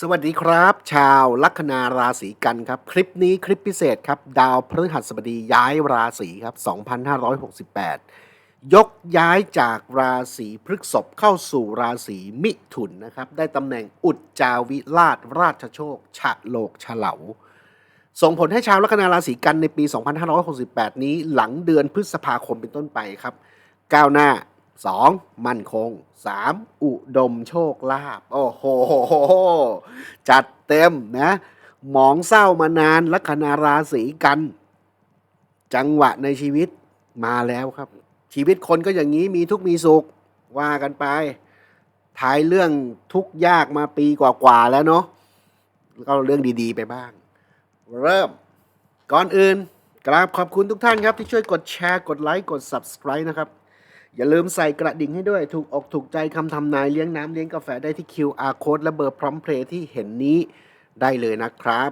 สวัสดีครับ ชาวลัคนาราศีกันครับ คลิปนี้คลิปพิเศษครับ ดาวพฤหัสบดีย้ายราศีครับ 2568 ยกย้ายจากราศีพฤษภเข้าสู่ราศีมิถุนนะครับ ได้ตำแหน่งอุจจาวิราชราชโชค ฉะโลกฉลาส่งผลให้ชาวลัคนาราศีกันในปี 2568 นี้หลังเดือนพฤษภาคมเป็นต้นไปครับ ก้าวหน้า 2. มั่นคง 3. อุดมโชคลาภโอ้โห จัดเต็มนะหมองเศร้ามานานลัคนาราศีกัน จังหวะในชีวิตมาแล้วครับ ชีวิตคนก็อย่างนี้มีทุกมีสุขว่ากันไปท้ายเรื่องทุกยากมาปีกว่าๆแล้วเนาะก็เรื่องดีๆไปบ้าง เริ่มก่อนอื่นกราบขอบคุณทุกท่านครับที่ช่วยกดแชร์กดไลค์กด subscribe นะครับ อย่าลืมใส่กระดิ่งให้ด้วย ถูกอกถูกใจคำทำนายเลี้ยงน้ำเลี้ยงกาแฟได้ที่ QR code และเบอร์พร้อมเพลย์ที่เห็นนี้ได้เลยนะครับ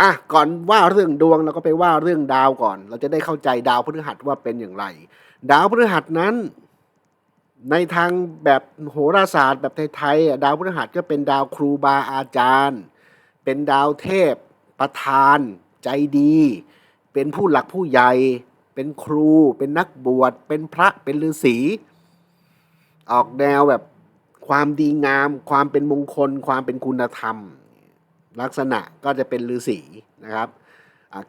อะก่อนว่าเรื่องดวงเราก็ไปว่าเรื่องดาวก่อน เราจะได้เข้าใจดาวพฤหัสว่าเป็นอย่างไร ดาวพฤหัสนั้น ในทางแบบโหราศาสตร์แบบไทยๆดาวพฤหัสก็เป็นดาวครูบาอาจารย์ เป็นดาวเทพ ประธาน ใจดี เป็นผู้หลักผู้ใหญ่ เป็นครูเป็นนักบวชเป็นพระเป็นฤาษี ออกแนวแบบความดีงาม ความเป็นมงคล ความเป็นคุณธรรม ลักษณะก็จะเป็นฤาษีนะครับ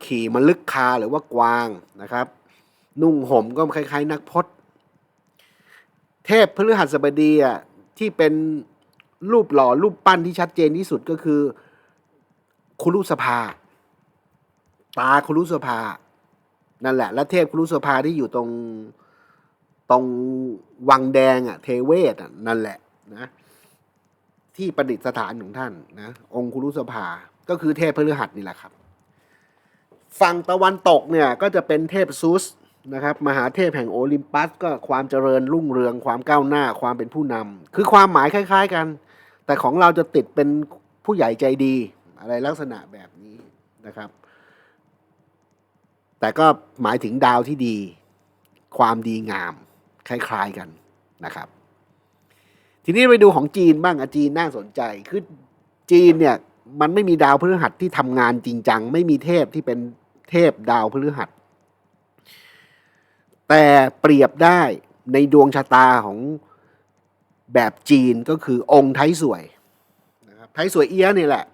ขี่มลึกคาหรือว่ากวางนะครับ นุ่งห่มก็คล้ายๆ นักพจน์ เทพพฤหัสบดีอะที่เป็นรูปหล่อรูปปั้นที่ชัดเจนที่สุดก็คือคุรุสภา ตาคุรุสภา นั่นแหละ และเทพครุสภาที่อยู่ตรงตรงวังแดงอะ เทเวศอะนั่นแหละนะที่ประดิษฐานของท่านนะองคุรุสภาก็คือเทพพฤหัสนี่แหละครับ ฝั่งตะวันตกเนี่ยก็จะเป็นเทพซุสนะครับมหาเทพแห่งโอลิมปัสก็ความเจริญรุ่งเรืองความก้าวหน้าความเป็นผู้นำคือความหมายคล้าย ๆกัน แต่ของเราจะติดเป็นผู้ใหญ่ใจดีอะไรลักษณะแบบนี้นะครับ แต่ก็หมายถึงดาวที่ดี ความดีงาม คล้าย ๆกันนะครับ ทีนี้ไปดูของจีนบ้างอจีนน่าสนใจ คือจีนเนี่ยมันไม่มีดาวพฤหัสที่ทำงานจริงจัง ไม่มีเทพที่เป็นเทพดาวพฤหัส แต่เปรียบได้ในดวงชะตาของแบบจีนก็คือองค์ไทยสวยนะครับไทยสวยเอี้ยนี่แหละ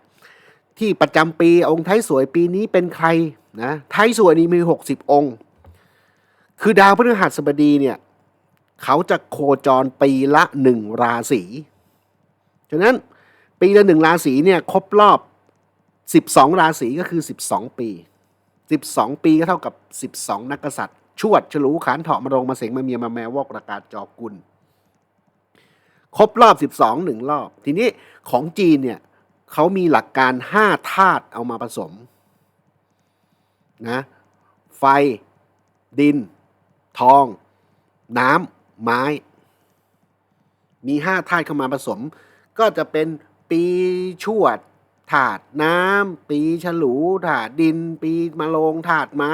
ที่ประจำปีองค์ไทยสวยปีนี้เป็นใครนะไทยสวยนี้มีหกสิบองค์ คือดาวพฤหัสบดีเนี่ยเขาจะโคจรปีละหนึ่งราศีฉะนั้นปีละหนึ่งราศีเนี่ยครบรอบสิบสองราศีก็คือสิบสองปีสิบสองปีก็เท่ากับสิบสองนักกษัตริย์ชวดฉลูขานเถาะมารงมาเสงมาเมียมาแมววอกประกาศจอกุล ครบรอบสิบสองหนึ่งรอบ ทีนี้ของจีนเนี่ย เขามีหลักการห้าธาตุเอามาผสมนะไฟ ดิน ทอง น้ำไม้ มีห้าธาตุเข้ามาผสม ก็จะเป็นปีชวดถาดน้ำ ปีฉลูถาดดิน ปีมะโรงถาดไม้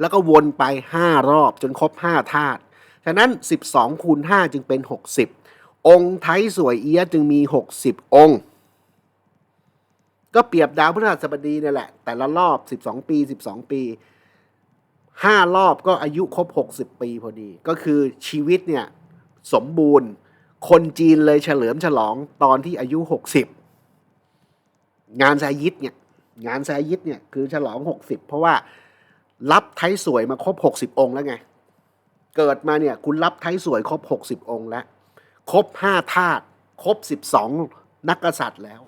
แล้วก็วนไปห้ารอบจนครบห้าธาตุฉะนั้น 12คูณ5จึงเป็น 60 องค์ไทยสวยเอียจึงมี 60 องค์ ก็เปรียบดาวพฤหัสบดีนี่แหละ แต่ละรอบ 12 ปี 12 ปีห้ารอบก็อายุครบ 60 ปีพอดี ก็คือชีวิตเนี่ยสมบูรณ์ คนจีนเลยเฉลิมฉลองตอนที่อายุ 60 งานแซยิดเนี่ยงานแซยิดเนี่ยคือฉลอง 60 เพราะว่ารับไทยสวยมาครบ 60 องค์แล้วไง เกิดมาเนี่ยคุณรับไทยสวยครบ 60 องค์แล้ว ครบ 5 ธาตุ ครบ 12 นักกษัตริย์แล้ว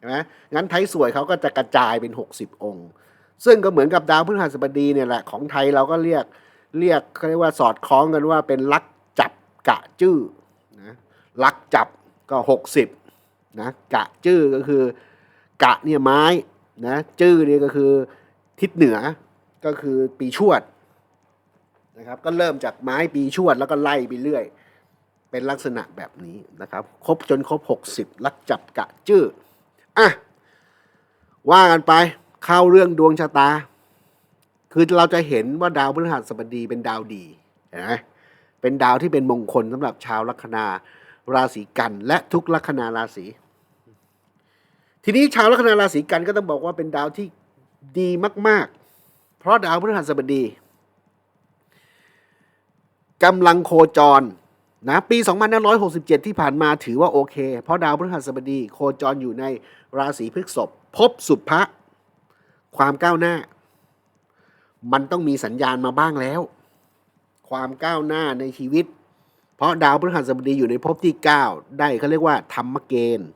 ใช่ไหมงั้นไทยสวยเขาก็จะกระจายเป็น 60 องค์ ซึ่งก็เหมือนกับดาวพฤหัสบดีเนี่ยแหละของไทยเราก็เรียกเรียกเขาเรียกว่าสอดคล้องกันว่าเป็นลักจับกะจื้อนะลักจับก็หกสิบนะกะจื้อก็คือกะเนี่ยไม้นะจื้อเนี่ยก็คือทิศเหนือก็คือปีชวดนะครับก็เริ่มจากไม้ปีชวดแล้วก็ไล่ไปเรื่อย เป็นลักษณะแบบนี้นะครับ ครบจนครบหกสิบลักจับกะจื้อ อะว่ากันไปเข้าเรื่องดวงชะตา คือเราจะเห็นว่าดาวพฤหัสบดีเป็นดาวดีนไหมเป็นดาวที่เป็นมงคลสำหรับชาวลัคนาราศีกันและทุกลัคนาราศีทีนี้ชาวลัคนาราศีกันก็ต้องบอกว่าเป็นดาวที่ดีมาก ๆ เพราะดาวพฤหัสบดีกำลังโคจร นะปี 2567 ที่ผ่านมาถือว่าโอเค เพราะดาวพฤหัสบดีโคจรอยู่ในราศีพฤษภพบสุภะความก้าวหน้า มันต้องมีสัญญาณมาบ้างแล้ว ความก้าวหน้าในชีวิต เพราะดาวพฤหัสบดีอยู่ในภพที่ 9 ได้เขาเรียกว่าธรรมเกณฑ์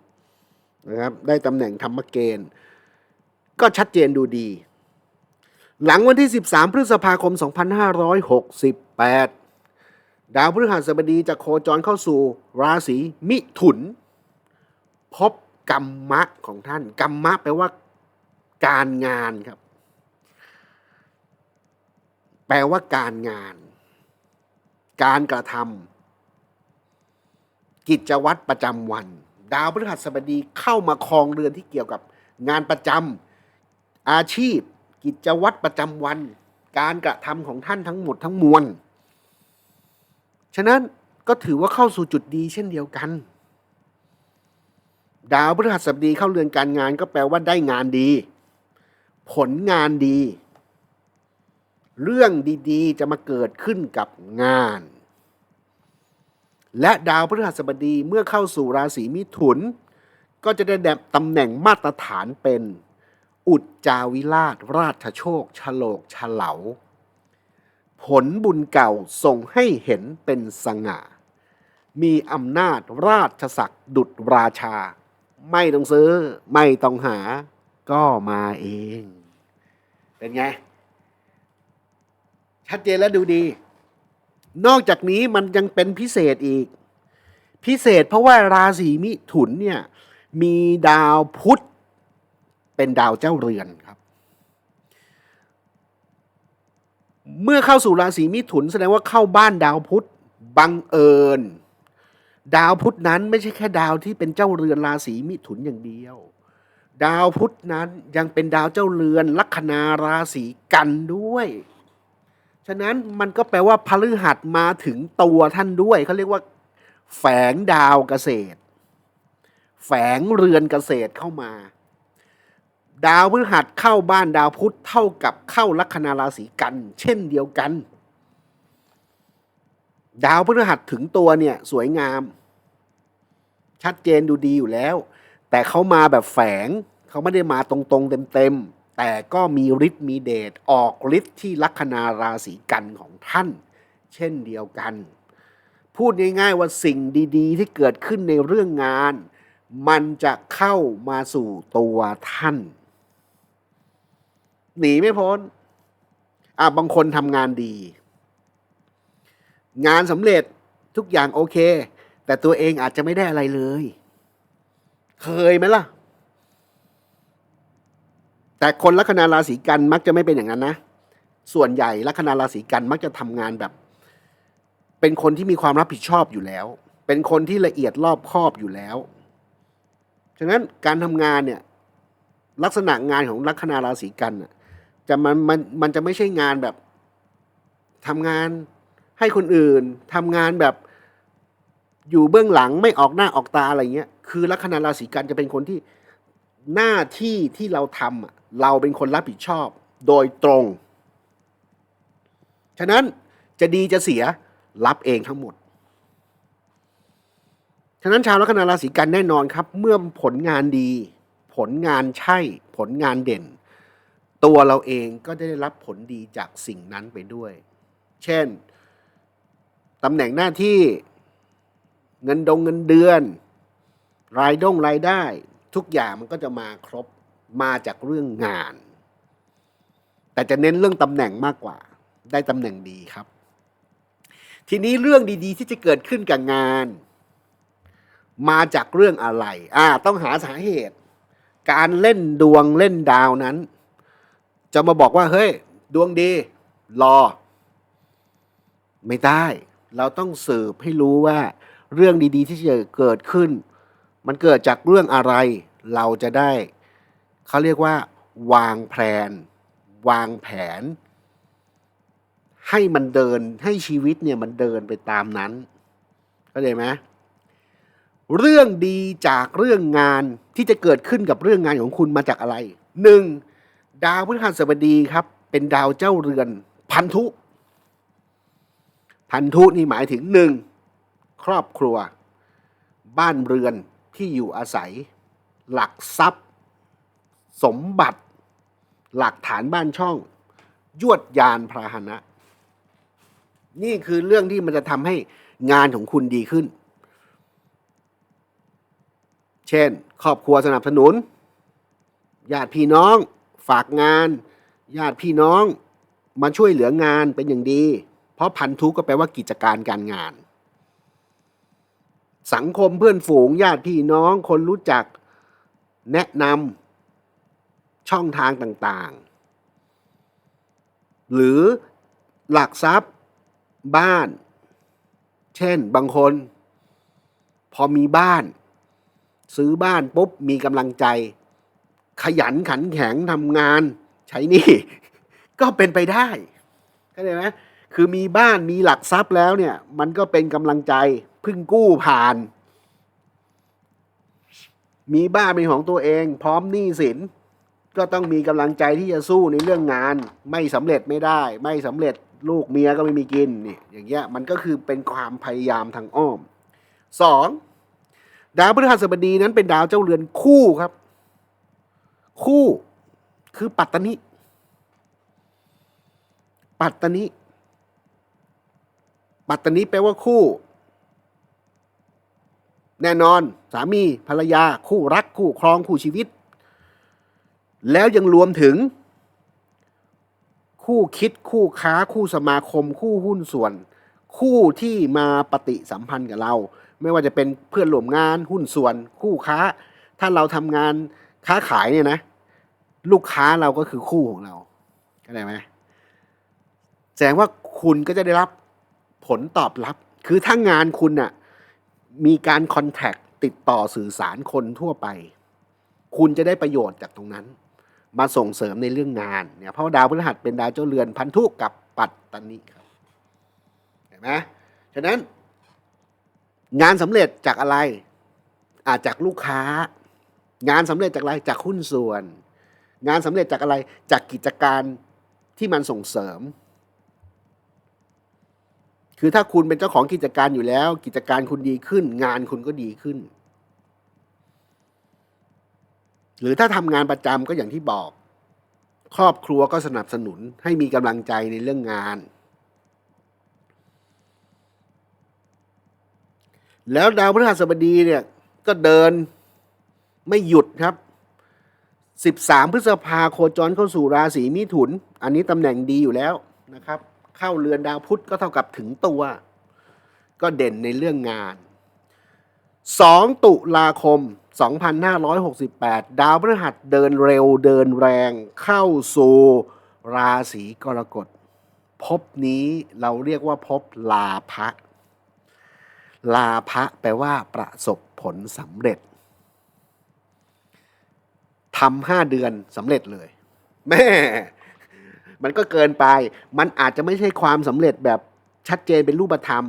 นะครับได้ตำแหน่งธรรมเกณฑ์ ก็ชัดเจนดูดี หลังวันที่ 13 พฤษภาคม 2568 ดาวพฤหัสบดีจะโคจรเข้าสู่ราศีมิถุน พบกรรมะของท่าน กรรมะแปลว่าการงานครับ แปลว่าการงาน การกระทำกิจวัตรประจำวัน ดาวพฤหัสบดีเข้ามาครองเรือนที่เกี่ยวกับ งานประจำอาชีพ กิจวัตรประจำวัน การกระทำของท่านทั้งหมดทั้งมวล ฉะนั้นก็ถือว่าเข้าสู่จุดดีเช่นเดียวกัน ดาวพฤหัสบดีเข้าเรือนการงานก็แปลว่าได้งานดี ผลงานดี เรื่องดีๆ จะมาเกิดขึ้นกับงาน และดาวพฤหัสบดีเมื่อเข้าสู่ราศีมิถุน ก็จะได้แบบตำแหน่งมาตรฐานเป็น อุจจาวิราชราชโชค ฉโลกฉลา ผลบุญเก่าส่งให้เห็นเป็นสง่า มีอำนาจราชศักดิ์ดุจราชา ไม่ต้องซื้อ ไม่ต้องหา ก็มาเอง เป็นไง ชัดเจนและดูดี นอกจากนี้มันยังเป็นพิเศษอีก พิเศษเพราะว่าราศีมิถุนเนี่ย มีดาวพุธเป็นดาวเจ้าเรือนครับ เมื่อเข้าสู่ราศีมิถุนแสดงว่าเข้าบ้านดาวพุธบังเอิญ ดาวพุธนั้นไม่ใช่แค่ดาวที่เป็นเจ้าเรือนราศีมิถุนอย่างเดียว ดาวพุธนั้นยังเป็นดาวเจ้าเรือนลัคนาราศีกันด้วย ฉะนั้นมันก็แปลว่าพฤหัสมาถึงตัวท่านด้วยเขาเรียกว่า แฝงดาวเกษตร แฝงเรือนเกษตรเข้ามา ดาวพฤหัสเข้าบ้านดาวพุธเท่ากับเข้าลัคนาราศีกัน เช่นเดียวกัน ดาวพฤหัสถึงตัวเนี่ยสวยงาม ชัดเจนดูดีอยู่แล้ว แต่เขามาแบบแฝงเขาไม่ได้มาตรงๆเต็มๆแต่ก็มีฤทธิ์มีเดชออกฤทธิ์ที่ลัคนาราศีกันของท่าน เช่นเดียวกัน พูดง่ายๆว่าสิ่งดีๆ ที่เกิดขึ้นในเรื่องงานมันจะเข้ามาสู่ตัวท่าน หนีไม่พ้น อะบางคนทำงานดี งานสำเร็จทุกอย่างโอเค แต่ตัวเองอาจจะไม่ได้อะไรเลย เคยไหมล่ะ แต่คนลัคนาราศีกันมักจะไม่เป็นอย่างนั้นนะ ส่วนใหญ่ลัคนาราศีกันมักจะทำงานแบบ เป็นคนที่มีความรับผิดชอบอยู่แล้ว เป็นคนที่ละเอียดรอบคอบอยู่แล้ว ฉะนั้นการทำงานเนี่ยลักษณะงานของลัคนาราศีกันน่ะ จะมันมันมันจะไม่ใช่งานแบบทำงานให้คนอื่นทำงานแบบอยู่เบื้องหลังไม่ออกหน้าออกตาอะไรเงี้ย คือลัคนาราศีกันจะเป็นคนที่หน้าที่ที่เราทำเราเป็นคนรับผิดชอบโดยตรง ฉะนั้นจะดีจะเสียรับเองทั้งหมด ฉะนั้นชาวลัคนาราศีกันแน่นอนครับ เมื่อผลงานดี ผลงานใช่ ผลงานเด่น ตัวเราเองก็ได้รับผลดีจากสิ่งนั้นไปด้วย เช่นตำแหน่งหน้าที่เงินดงเงินเดือน รายดงรายได้ ทุกอย่างมันก็จะมาครบมาจากเรื่องงาน แต่จะเน้นเรื่องตำแหน่งมากกว่า ได้ตำแหน่งดีครับ ทีนี้เรื่องดีๆ ที่จะเกิดขึ้นกับงาน มาจากเรื่องอะไร อ่า ต้องหาสาเหตุ การเล่นดวงเล่นดาวนั้น จะมาบอกว่าเฮ้ย ดวงดี รอ ไม่ได้ เราต้องสืบให้รู้ว่า เรื่องดีๆ ที่จะเกิดขึ้น มันเกิดจากเรื่องอะไร เราจะได้ เขาเรียกว่า วางแผนวางแผน ให้มันเดินให้ชีวิตเนี่ยมันเดินไปตามนั้นเข้าใจไหมเรื่องดีจากเรื่องงานที่จะเกิดขึ้นกับเรื่องงานของคุณมาจากอะไรหนึ่ง ดาวพฤหัสบดีครับ เป็นดาวเจ้าเรือน พันธุ พันธุนี่หมายถึงหนึ่งครอบครัว บ้านเรือนที่อยู่อาศัย หลักทรัพย์ สมบัติ หลักฐานบ้านช่อง ยวดยานพาหนะ นี่คือเรื่องที่มันจะทำให้งานของคุณดีขึ้น เช่น ครอบครัวสนับสนุนญาติพี่น้อง ฝากงาน ญาติพี่น้องมาช่วยเหลืองานเป็นอย่างดี เพราะพันธุก็แปลว่ากิจการการงาน สังคมเพื่อนฝูงญาติพี่น้องคนรู้จักแนะนำช่องทางต่างๆ หรือหลักทรัพย์บ้าน เช่นบางคน พอมีบ้าน ซื้อบ้านปุ๊บมีกำลังใจ ขยันขันแข็งทำงานใช้นี่ ก็เป็นไปได้เข้าใจไหมคือมีบ้านมีหลักทรัพย์แล้วเนี่ย มันก็เป็นกำลังใจพึ่งกู้ผ่าน มีบ้านเป็นของตัวเอง พร้อมหนี้สิน ก็ต้องมีกำลังใจที่จะสู้ในเรื่องงาน ไม่สำเร็จไม่ได้ ไม่สำเร็จลูกเมียก็ไม่มีกินนี่อย่างเงี้ยมันก็คือเป็นความพยายามทางอ้อมสองดาวพฤหัสบดีนั้นเป็นดาวเจ้าเรือนคู่ครับ คู่คือปัตตนิ ปัตตนิ ปัตตนิแปลว่าคู่ แน่นอน สามีภรรยา คู่รัก คู่ครอง คู่ชีวิต แล้วยังรวมถึง คู่คิด คู่ค้า คู่สมาคม คู่หุ้นส่วน คู่ที่มาปฏิสัมพันธ์กับเรา ไม่ว่าจะเป็นเพื่อนร่วมงานหุ้นส่วน คู่ค้า ถ้าเราทำงาน ค้าขายเนี่ยนะ ลูกค้าเราก็คือคู่ของเราเข้าใจไหมแสดงว่าคุณก็จะได้รับผลตอบรับ คือถ้างานคุณน่ะมีการคอนแทคติดต่อสื่อสารคนทั่วไป คุณจะได้ประโยชน์จากตรงนั้น มาส่งเสริมในเรื่องงานเนี่ยเพราะาดาวพฤหัสเป็นดาวเจ้าเรือนพันธุกับปัตตนิครับเห็นไหมฉะนั้น งานสำเร็จจากอะไรอาจจากลูกค้า งานสำเร็จจากอะไรจากหุ้นส่วน งานสำเร็จจากอะไรจากกิจการที่มันส่งเสริม คือถ้าคุณเป็นเจ้าของกิจการอยู่แล้ว กิจการคุณดีขึ้น งานคุณก็ดีขึ้น หรือถ้าทำงานประจำก็อย่างที่บอก ครอบครัวก็สนับสนุนให้มีกำลังใจในเรื่องงาน แล้วดาวพฤหัสบดีเนี่ยก็เดิน ไม่หยุดครับ 13 พฤษภาโคจรเข้าสู่ราศีมิถุน อันนี้ตำแหน่งดีอยู่แล้วนะครับ เข้าเรือนดาวพุธก็เท่ากับถึงตัว ก็เด่นในเรื่องงาน 2 ตุลาคม 2568 ดาวพฤหัสเดินเร็วเดินแรง เข้าสู่ราศีกรกฎภพนี้เราเรียกว่าภพลาภะลาภะแปลว่าประสบผลสำเร็จ ทำห้าเดือนสำเร็จเลย แม่ มันก็เกินไป มันอาจจะไม่ใช่ความสำเร็จแบบชัดเจนเป็นรูปธรรม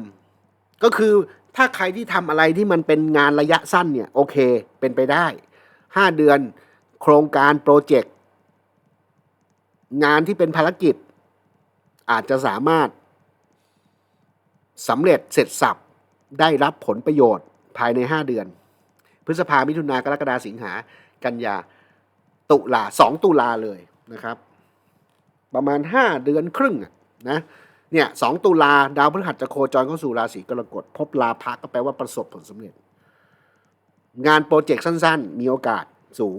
ก็คือถ้าใครที่ทำอะไรที่มันเป็นงานระยะสั้นเนี่ย โอเคเป็นไปได้ห้าเดือนโครงการโปรเจกต์งานที่เป็นภารกิจ อาจจะสามารถสำเร็จเสร็จสับได้รับผลประโยชน์ภายใน 5 เดือน พฤษภามิถุนากรกฎาสิงหากันยา ตุลาสองตุลาเลยนะครับ ประมาณ 5 เดือนครึ่งนะเนี่ยสองตุลาดาวพฤหัสจะโคจรเข้าสู่ราศีกรกฎพบลาภะก็แปลว่าประสบผลสำเร็จ งานโปรเจกต์สั้นๆ มีโอกาสสูง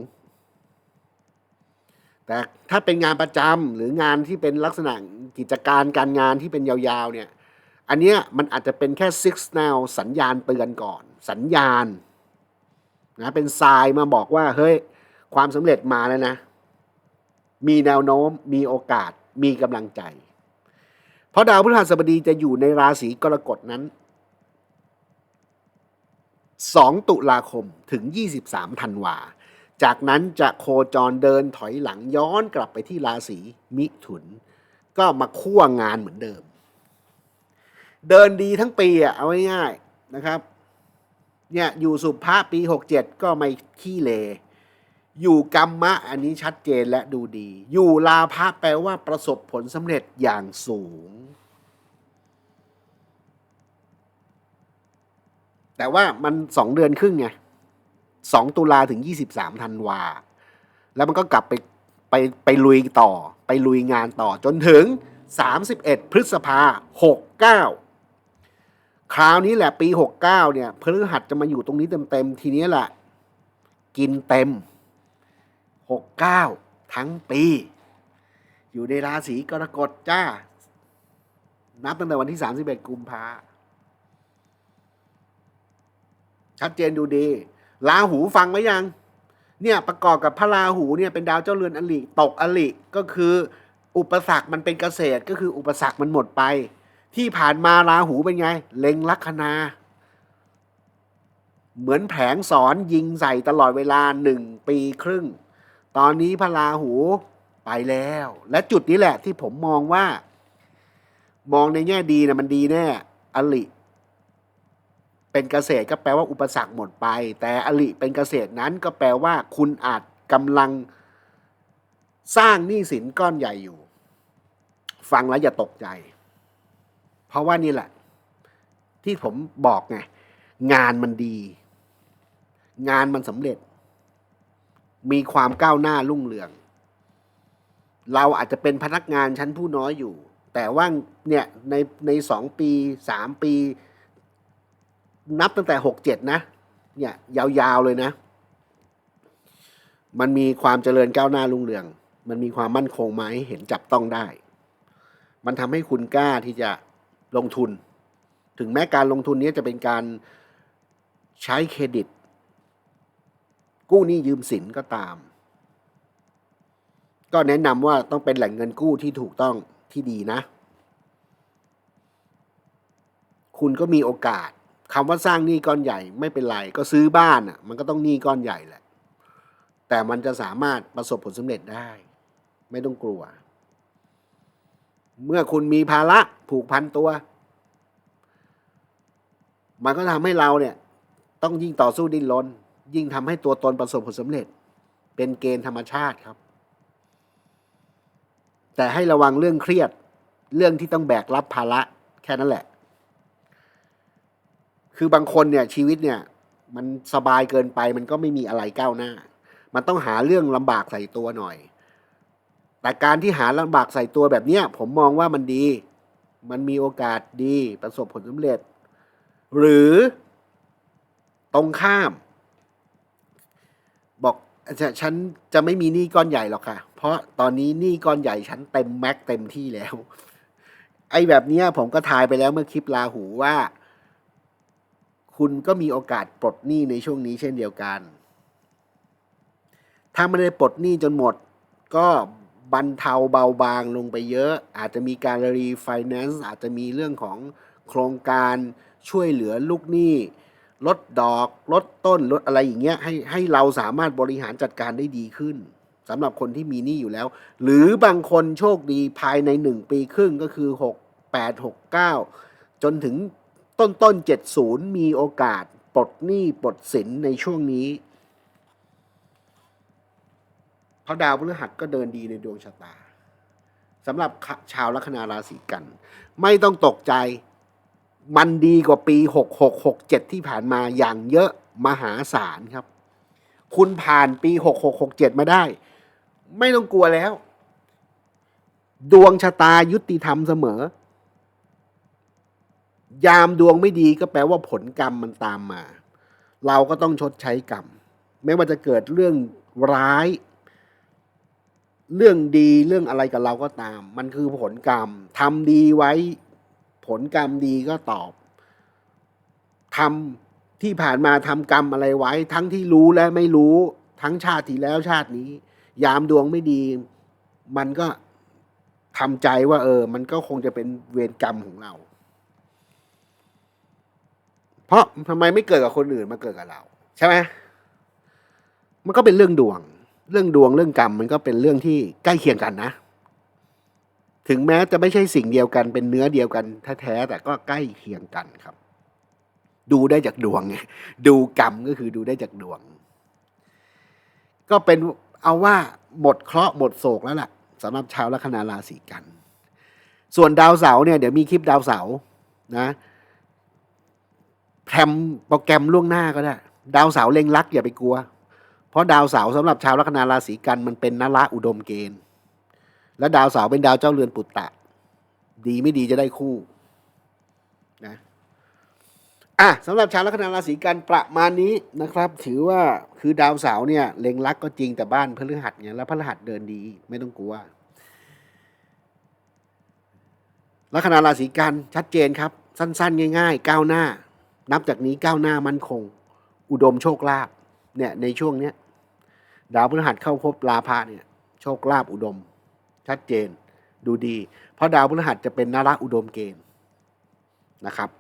แต่ถ้าเป็นงานประจำหรืองานที่เป็นลักษณะกิจการการงานที่เป็นยาวๆเนี่ยอันเนี้ยมันอาจจะเป็นแค่ six now สัญญาณเตือนก่อน สัญญาณนะเป็นทรายมาบอกว่าเฮ้ย ความสำเร็จมาแล้วนะ มีแนวโน้ม มีโอกาส มีกำลังใจ เพราะดาวพฤหัสบดีจะอยู่ในราศีกรกฎนั้น 2 ตุลาคมถึง 23ธันวา จากนั้นจะโคจรเดินถอยหลังย้อนกลับไปที่ราศีมิถุน ก็มาคั่วงานเหมือนเดิม เดินดีทั้งปีอะเอาง่ายๆนะครับเนี่ยอยู่สุภาพปีหกเจ็ดก็ไม่ขี้เล อยู่กรรมะอันนี้ชัดเจนและดูดี อยู่ลาภะแปลว่าประสบผลสำเร็จอย่างสูง แต่ว่ามันสองเดือนครึ่งไงสองตุลาถึงยี่สิบสามธันวา แล้วมันก็กลับไปไปไปลุยต่อ ไปลุยงานต่อจนถึงสามสิบเอ็ดพฤษภาหกเก้าคราวนี้แหละปีหกเก้าเนี่ยพฤหัสจะมาอยู่ตรงนี้เต็มๆทีนี้แหละ กินเต็ม หกเก้าทั้งปี อยู่ในราศีกรกฎจ้า นับตั้งแต่วันที่สามสิบเอ็ดกุมภาชัดเจนดูดีลาหูฟังไหมยัง เนี่ยประกอบกับพระราหูเนี่ยเป็นดาวเจ้าเรือนอลิตกอลิก็คือ อุปสรรคมันเป็นเกษตรก็คืออุปสรรคมันหมดไป ที่ผ่านมาราหูเป็นไง เล็งลัคนาเหมือนแผงสอนยิงใส่ตลอดเวลาหนึ่งปีครึ่ง ตอนนี้พระราหูไปแล้ว และจุดนี้แหละที่ผมมองว่า มองในแง่ดีนะมันดีแน่อลิ เป็นเกษตรก็แปลว่าอุปสรรคหมดไป แต่อลิเป็นเกษตรนั้นก็แปลว่า คุณอาจกำลังสร้างหนี้สินก้อนใหญ่อยู่ ฟังแล้วอย่าตกใจ เพราะว่านี่แหละ ที่ผมบอกไงงานมันดี งานมันสำเร็จ มีความก้าวหน้ารุ่งเรือง เราอาจจะเป็นพนักงานชั้นผู้น้อยอยู่ แต่ว่าเนี่ยในในสองปีสามปี นับตั้งแต่หกเจ็ดนะ เนี่ยยาวๆเลยนะ มันมีความเจริญก้าวหน้ารุ่งเรือง มันมีความมั่นคงมาให้เห็นจับต้องได้ มันทำให้คุณกล้าที่จะลงทุน ถึงแม้การลงทุนนี้จะเป็นการใช้เครดิต กู้หนี้ยืมสินก็ตาม ก็แนะนำว่าต้องเป็นแหล่งเงินกู้ที่ถูกต้องที่ดีนะ คุณก็มีโอกาสคำว่าสร้างหนี้ก้อนใหญ่ไม่เป็นไรก็ซื้อบ้านอะ มันก็ต้องหนี้ก้อนใหญ่แหละ แต่มันจะสามารถประสบผลสำเร็จได้ ไม่ต้องกลัว เมื่อคุณมีภาระผูกพันตัว มันก็ทำให้เราเนี่ย ต้องยิ่งต่อสู้ดิ้นรน ยิ่งทำให้ตัวตนประสบผลสำเร็จ เป็นเกณฑ์ธรรมชาติครับ แต่ให้ระวังเรื่องเครียดเรื่องที่ต้องแบกรับภาระแค่นั้นแหละ คือบางคนเนี่ยชีวิตเนี่ย มันสบายเกินไปมันก็ไม่มีอะไรก้าวหน้า มันต้องหาเรื่องลำบากใส่ตัวหน่อย แต่การที่หาลำบากใส่ตัวแบบเนี้ยผมมองว่ามันดี มันมีโอกาสดีประสบผลสำเร็จ หรือตรงข้าม จะฉันจะไม่มีหนี้ก้อนใหญ่หรอกค่ะ เพราะตอนนี้หนี้ก้อนใหญ่ฉันเต็มแม็กเต็มที่แล้ว ไอ้แบบเนี้ยผมก็ทายไปแล้วเมื่อคลิปลาหูว่า คุณก็มีโอกาสปลดหนี้ในช่วงนี้เช่นเดียวกัน ถ้าไม่ได้ปลดหนี้จนหมด ก็บรรเทาเบาบางลงไปเยอะ อาจจะมีการรีไฟแนนซ์อาจจะมีเรื่องของโครงการช่วยเหลือลูกหนี้ ลดดอก ลดต้นลดอะไรอย่างเงี้ยให้ให้เราสามารถบริหารจัดการได้ดีขึ้นสำหรับคนที่มีหนี้อยู่แล้ว หรือบางคนโชคดีภายในหนึ่งปีครึ่งก็คือหกแปดหกเก้าจนถึงต้นต้นเจ็ดศูนย์มีโอกาสปลดหนี้ปลดสินในช่วงนี้เพราะดาวพฤหัสก็เดินดีในดวงชะตาสำหรับชาวลัคนาราศีกัน ไม่ต้องตกใจ มันดีกว่าปี 6667 ที่ผ่านมาอย่างเยอะมหาศาลครับ คุณผ่านปี 6667 มาได้ ไม่ต้องกลัวแล้ว ดวงชะตายุติธรรมเสมอ ยามดวงไม่ดีก็แปลว่าผลกรรมมันตามมา เราก็ต้องชดใช้กรรม ไม่ว่าจะเกิดเรื่องร้าย เรื่องดีเรื่องอะไรกับเราก็ตาม มันคือผลกรรมทำดีไว้ ผลกรรมดีก็ตอบทำที่ผ่านมาทำกรรมอะไรไว้ ทั้งที่รู้และไม่รู้ทั้งชาติที่แล้วชาตินี้ ยามดวงไม่ดี มันก็ทำใจว่า เออ มันก็คงจะเป็นเวรกรรมของเรา เพราะทำไมไม่เกิดกับคนอื่นมาเกิดกับเรา ใช่ไหมมันก็เป็นเรื่องดวง เรื่องดวงเรื่องกรรม มันก็เป็นเรื่องที่ใกล้เคียงกันนะ ถึงแม้จะไม่ใช่สิ่งเดียวกันเป็นเนื้อเดียวกันแท้ๆแต่ก็ใกล้เคียงกันครับ ดูได้จากดวงไงดูกรรมก็คือดูได้จากดวง ก็เป็นเอาว่าหมดเคราะห์หมดโศกแล้วล่ะสำหรับชาวลัคนาราศีกัน ส่วนดาวเสาร์เนี่ยเดี๋ยวมีคลิปดาวเสาร์นะแพรมโปรแกรมล่วงหน้าก็ได้ ดาวเสาร์เล็งลักอย่าไปกลัว เพราะดาวเสาร์สำหรับชาวลัคนาราศีกันมันเป็นนละอุดมเกณฑ์ และดาวเสาร์เป็นดาวเจ้าเรือนปุตตะ ดีไม่ดีจะได้คู่นะอะสำหรับชาวลัคนาราศีกันประมาณนี้นะครับ ถือว่าคือดาวเสาร์เนี่ยเล็งลักก็จริงแต่บ้านพฤหัสเนี่ยแล้วพฤหัสเดินดีไม่ต้องกลัวลัคนาราศีกันชัดเจนครับ สั้นๆ ง่าย ๆ ก้าวหน้า นับจากนี้ก้าวหน้ามั่นคง อุดมโชคลาภเนี่ยในช่วงเนี้ยดาวพฤหัสเข้าพบลาภะเนี่ยโชคลาภอุดม ชัดเจนดูดี เพราะดาวพฤหัสจะเป็นนราอุดมเกณฑ์นะครับ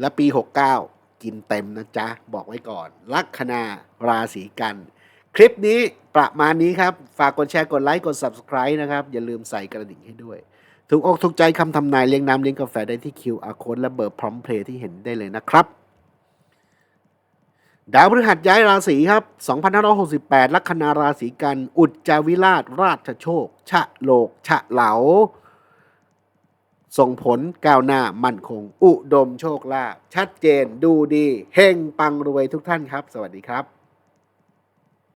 และปี 69 กินเต็มนะจ๊ะ บอกไว้ก่อน ลัคนาราศีกัน คลิปนี้ประมาณนี้ครับ ฝากกดแชร์กดไลค์กด Subscribe นะครับ อย่าลืมใส่กระดิ่งให้ด้วย ถูกอกถูกใจคำทำนายเลี้ยงน้ำเลี้ยงกาแฟได้ที่ QR code และเบอร์พร้อมเพลย์ที่เห็นได้เลยนะครับ ดาวพฤหัสย้ายราศีครับ 2568 ลัคนาราศีกัน อุจจาวิราช ราชโชค ชะโลก ชะเหลา ส่งผลก้าวหน้ามั่นคง อุดมโชคลาภชัดเจนดูดี เฮงปังรวยทุกท่านครับ สวัสดีครับ